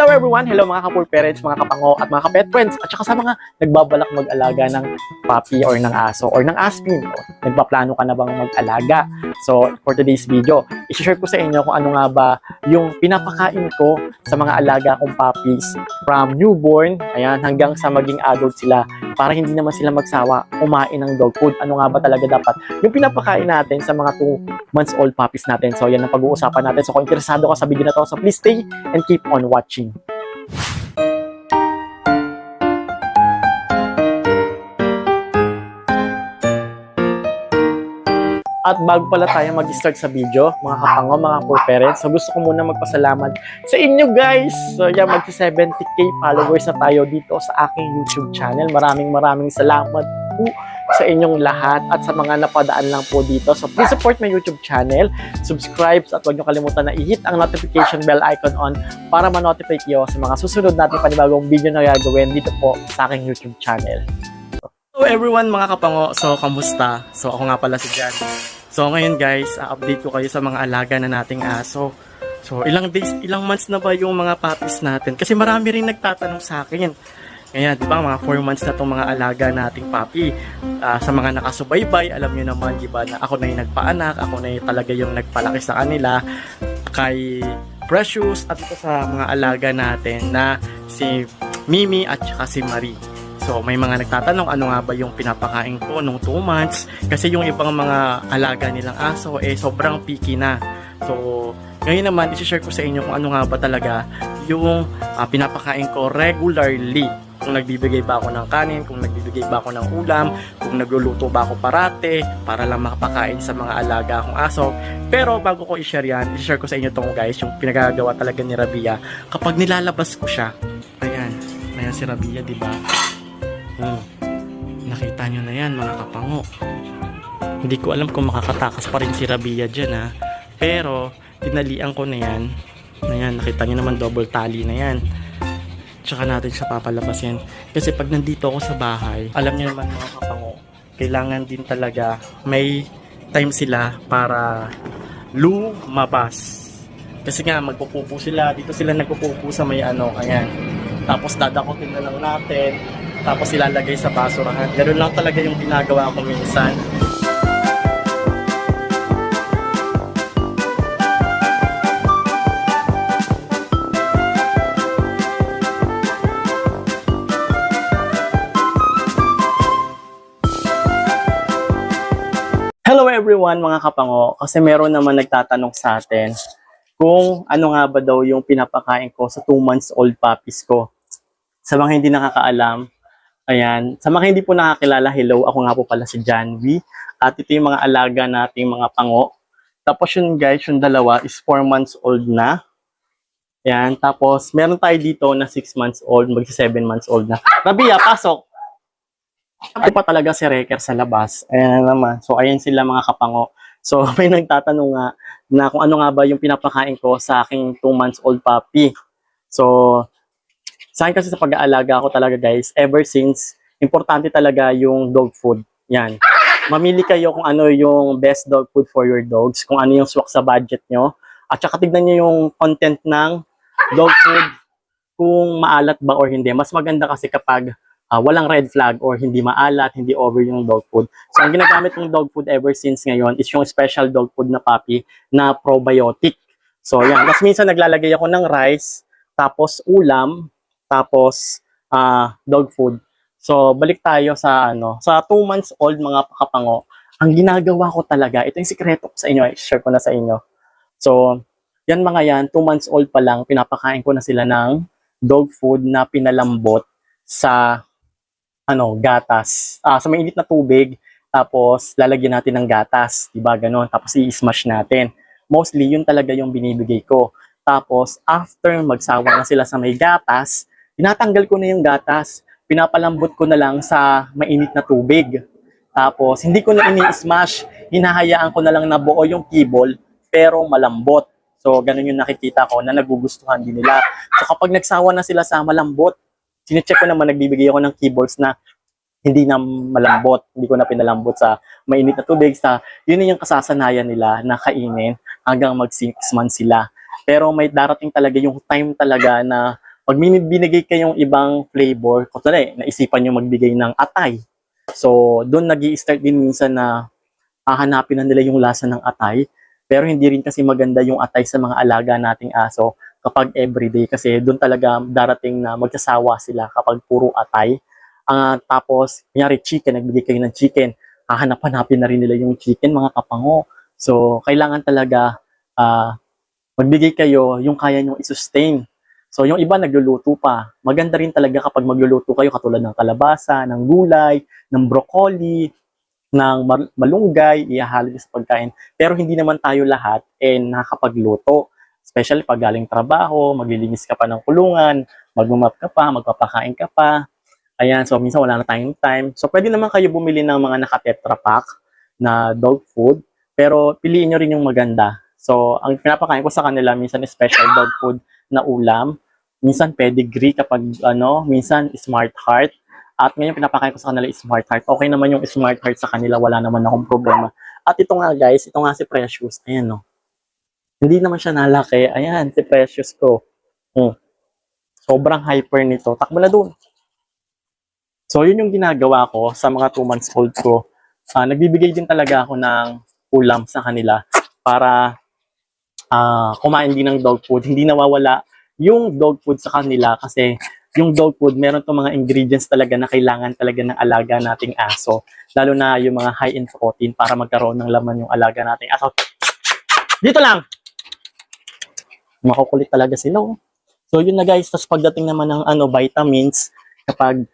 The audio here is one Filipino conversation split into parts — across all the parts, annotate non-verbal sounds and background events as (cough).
Hello everyone! Hello mga kapur parents, mga kapango at mga kapet friends at saka sa mga nagbabalak mag-alaga ng puppy or ng aso or ng aspin. O, nagpaplano ka na bang mag-alaga? So, for today's video, isi-share ko sa inyo kung ano nga ba yung pinapakain ko sa mga alaga kong puppies from newborn, ayan, hanggang sa maging adult sila para hindi naman sila magsawa kumain ng dog food. Ano nga ba talaga dapat yung pinapakain natin sa mga 2 months old puppies natin. So, yan ang pag-uusapan natin. So, kung interesado ka sa video na to, so please stay and keep on watching. At bago pala tayo mag-start sa video, mga kapango, mga poor parents, so gusto ko muna magpasalamat sa inyo guys. So yeah, magsi 70k followers na tayo dito sa aking YouTube channel. Maraming maraming salamat po sa inyong lahat at sa mga napadaan lang po dito. So please support my YouTube channel, subscribe at huwag niyo kalimutan na i-hit ang notification bell icon on para ma-notify kayo sa mga susunod nating panibagong video na gagawin dito po sa aking YouTube channel. Hello everyone mga kapango, so kamusta? So ako nga pala si Jan. So ngayon guys, update ko kayo sa mga alaga na nating aso. So ilang days, ilang months na ba yung mga puppies natin? Kasi marami rin nagtatanong sa akin. Kaya di ba mga 4 months na tong mga alaga nating puppy. Ah, sa mga nakasubaybay, alam niyo naman di ba na ako na yung nagpaanak, ako na yung talaga yung nagpalaki sa kanila kay Precious at ito sa mga alaga natin na si Mimi at saka si Marie. So may mga nagtatanong ano nga ba yung pinapakain ko nung 2 months kasi yung ibang mga alaga nilang aso eh sobrang picky na. So ngayon naman i-share ko sa inyo kung ano nga ba talaga yung ah, pinapakain ko regularly. Kung nagbibigay ba ako ng kanin, kung nagbibigay ba ako ng ulam, kung nagluluto ba ako parate para lang makapakain sa mga alaga akong aso. Pero bago ko i-share yan, i-share ko sa inyo tong guys, yung pinagagawa talaga ni Rabia kapag nilalabas ko siya. Ayan, ayan si Rabia, di ba? Hmm. Nakita nyo na yan mga kapango. Hindi ko alam kung makakatakas pa rin si Rabia dyan ha. Pero, tinalian ko na yan. Ayan, nakita nyo naman double tally na yan. Tsaka natin siya papalabas yan. Kasi pag nandito ako sa bahay, alam nyo naman mga kapango, kailangan din talaga may time sila para lumabas. Kasi nga, magpupupo sila. Dito sila nagpupupo sa may ano, ayan. Tapos dadakotin na lang natin. Tapos ilalagay sa basurahan. Ganun lang talaga yung ginagawa ko minsan. Everyone mga kapango, kasi meron naman nagtatanong sa atin kung ano nga ba daw yung pinapakain ko sa 2 months old puppies ko. Sa mga hindi nakakaalam, ayan, sa mga hindi po nakakilala, hello, ako nga po pala si Janvi at ito yung mga alaga nating mga pango. Tapos yun guys, yung dalawa is 4 months old na. Ayan, tapos meron tayo dito na 6 months old, magsi 7 months old na. Rabia, pasok! Ako pa talaga si Reker sa labas. Ayan na naman. So, ayan sila mga kapango. So, (laughs) may nagtatanong nga na kung ano nga ba yung pinapakain ko sa aking 2 months old puppy. So, sa akin kasi sa pag-aalaga ko talaga guys, ever since, importante talaga yung dog food. Yan. Mamili kayo kung ano yung best dog food for your dogs, kung ano yung swak sa budget nyo. At saka tignan nyo yung content ng dog food, kung maalat ba or hindi. Mas maganda kasi kapag ah, walang red flag or hindi maalat, hindi over yung dog food. So, ang ginagamit ng dog food ever since ngayon is yung special dog food na puppy na probiotic. So, yan. Tapos minsan naglalagay ako ng rice, tapos ulam, tapos ah, dog food. So, balik tayo sa ano, sa 2 months old mga kapango. Ang ginagawa ko talaga, ito yung sikreto ko sa inyo, i-share ko na sa inyo. So, yan mga yan, 2 months old pa lang, pinapakain ko na sila ng dog food na pinalambot sa ano, gatas. Ah, sa mainit na tubig, tapos lalagyan natin ng gatas, 'di ba? Ganon. Tapos i-smash natin. Mostly yun talaga yung binibigay ko. Tapos after magsawa na sila sa may gatas, tinatanggal ko na yung gatas. Pinapalambot ko na lang sa mainit na tubig. Tapos hindi ko na ini-smash, hinahayaan ko na lang na buo yung kibol pero malambot. So ganun yung nakikita ko na nagugustuhan din nila. So kapag nagsawa na sila sa malambot, sinecheck ko naman, nagbibigay ako ng keyboards na hindi na malambot, hindi ko na pinalambot sa mainit na tubig. Sa, yun yung kasasanayan nila na kainin hanggang mag 6 months sila. Pero may darating talaga yung time talaga na pag binigay kayong ibang flavor, kundi naisipan nyo magbigay ng atay. So, doon nag start din minsan na hahanapin na nila yung lasa ng atay. Pero hindi rin kasi maganda yung atay sa mga alaga nating aso kapag everyday kasi doon talaga darating na magsasawa sila kapag puro atay. Ah, tapos, kunyari chicken, nagbigay kayo ng chicken, hahanap-hanapin na rin nila yung chicken, mga kapango. So, kailangan talaga ah, magbigay kayo yung kaya nyo i-sustain. So, yung iba nagluluto pa. Maganda rin talaga kapag magluluto kayo katulad ng kalabasa, ng gulay, ng broccoli, ng mal- malunggay, ihahalo sa pagkain. Pero hindi naman tayo lahat eh nakakapagluto. Especially pag galing trabaho, maglilinis ka pa ng kulungan, magmamap ka pa, magpapakain ka pa. Ayan, so minsan wala na tayong time. So pwede naman kayo bumili ng mga naka-tetra pack na dog food, pero piliin nyo rin yung maganda. So, ang pinapakain ko sa kanila, minsan special dog food na ulam, minsan pedigree kapag ano, minsan smart heart. At ngayon pinapakain ko sa kanila smart heart. Okay naman yung smart heart sa kanila, wala naman akong problema. At ito nga guys, ito nga si Precious. Ayan no. Hindi naman siya nalaki. Ayan, si Precious ko. Hmm. Sobrang hyper nito. Takbo na dun. So, yun yung ginagawa ko sa mga 2 months old ko. Ah, nagbibigay din talaga ako ng ulam sa kanila para ah, kumain din ng dog food. Hindi nawawala yung dog food sa kanila kasi yung dog food, meron itong mga ingredients talaga na kailangan talaga ng alaga nating aso. Lalo na yung mga high in protein para magkaroon ng laman yung alaga nating aso. Dito lang! Makukulit talaga sila. oh. So yun na guys, tapos pagdating naman ng ano, vitamins, kapag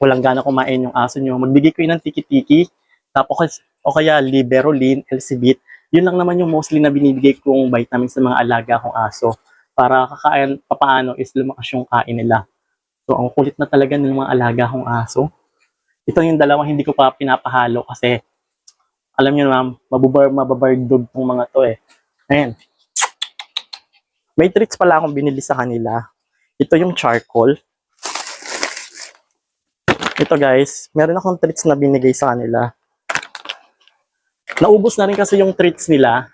walang gana kumain yung aso nyo, magbigay kayo ng tiki-tiki, tapos o kaya liberolin, elsibit, yun lang naman yung mostly na binibigay kong vitamins sa mga alaga kong aso para kakain papaano is lumakas yung kain nila. So, ang kulit na talaga ng mga alaga kong aso. Ito yung dalawang hindi ko pa pinapahalo kasi alam niyo ma'am, mababar, mababardog tong mga to eh. Ayan. May tricks pala akong binili sa kanila. Ito yung charcoal. Ito guys, meron akong treats na binigay sa kanila. Naubos na rin kasi yung treats nila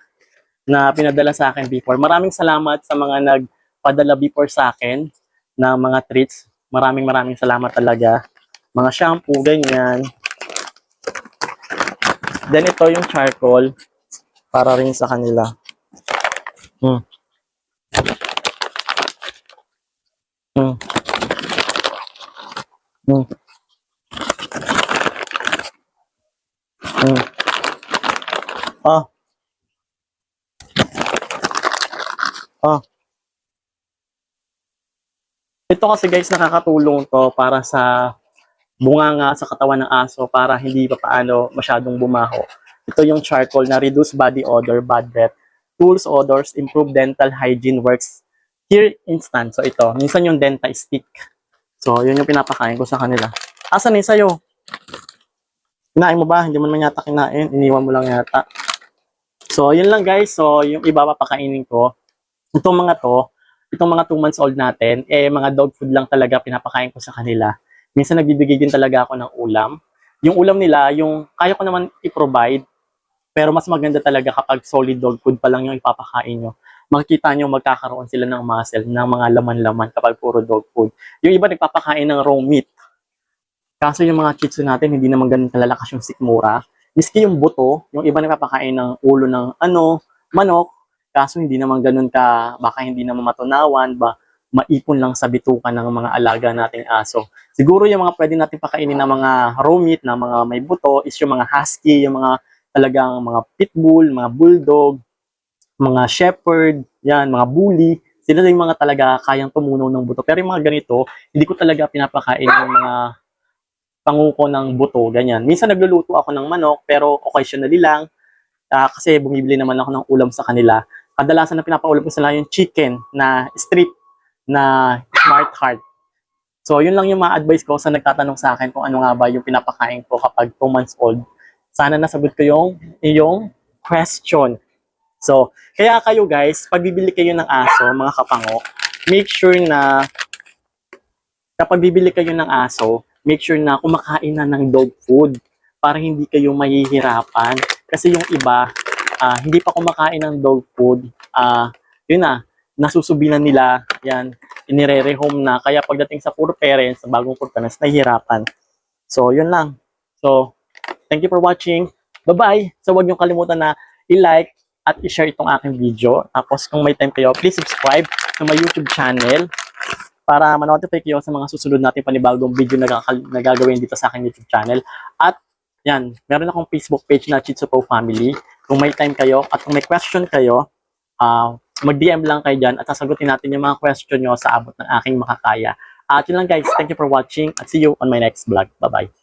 na pinadala sa akin before. Maraming salamat sa mga nagpadala before sa akin ng mga treats. Maraming maraming salamat talaga. Mga shampoo, ganyan. Then ito yung charcoal para rin sa kanila. Hmm. Hmm. Hmm. Ah. Ah. Ito kasi guys nakakatulong to para sa bunganga sa katawan ng aso para hindi pa paano masyadong bumaho. Ito yung charcoal na reduce body odor, bad breath, tools odors, improve dental hygiene works here instant. So ito, minsan yung denta stick. So yun yung pinapakain ko sa kanila. Asan yung sa'yo? Kinain mo ba? Hindi mo naman yata kinain. Iniwan mo lang yata. So, yun lang guys. So, yung iba papakainin ko. Itong mga to, itong mga 2 months old natin, eh mga dog food lang talaga pinapakain ko sa kanila. Minsan nagbibigay din talaga ako ng ulam. Yung ulam nila, yung kaya ko naman i-provide, pero mas maganda talaga kapag solid dog food pa lang yung ipapakain nyo. Makikita nyo magkakaroon sila ng muscle, ng mga laman-laman kapag puro dog food. Yung iba nagpapakain ng raw meat. Kaso yung mga chitsu natin, hindi naman ganun kalalakas yung sikmura. Miski yung buto, yung iba nagpapakain ng ulo ng ano, manok, kaso hindi naman ganun ka, baka hindi naman matunawan, ba maipon lang sa bitukan ng mga alaga nating aso. Siguro yung mga pwede natin pakainin ng mga raw meat, na mga may buto, is yung mga husky, yung mga talagang mga pitbull, mga bulldog, mga shepherd, yan, mga bully. Sila yung mga talaga kayang tumunaw ng buto. Pero yung mga ganito, hindi ko talaga pinapakain yung mga panguko ng buto, ganyan. Minsan nagluluto ako ng manok, pero occasionally lang, ah, kasi bumibili naman ako ng ulam sa kanila. Kadalasan na pinapaulam ko sila yung chicken na strip na smart heart. So, yun lang yung ma-advise ko sa nagtatanong sa akin kung ano nga ba yung pinapakain ko kapag 2 months old. Sana nasagot ko yung iyong question. So, kaya kayo guys, pag bibili kayo ng aso, mga kapango, make sure na kapag bibili kayo ng aso, make sure na kumakain na ng dog food para hindi kayo mahihirapan. Kasi yung iba, ah, hindi pa kumakain ng dog food, ah, yun na, nasusubinan nila, yan, inire-rehome na. Kaya pagdating sa poor parents, sa bagong poor parents, nahihirapan. So, yun lang. So, thank you for watching. Bye-bye! So, huwag niyong kalimutan na i-like at i-share itong aking video. Tapos, kung may time kayo, please subscribe sa my YouTube channel para ma-notify kayo sa mga susunod natin panibagong video na, na gagawin dito sa aking YouTube channel. At, yan, meron akong Facebook page na Chitsupo Family. Kung may time kayo at kung may question kayo, ah, mag-DM lang kayo dyan at sasagutin natin yung mga question nyo sa abot ng aking makakaya. At yun lang guys, thank you for watching at see you on my next vlog. Bye-bye.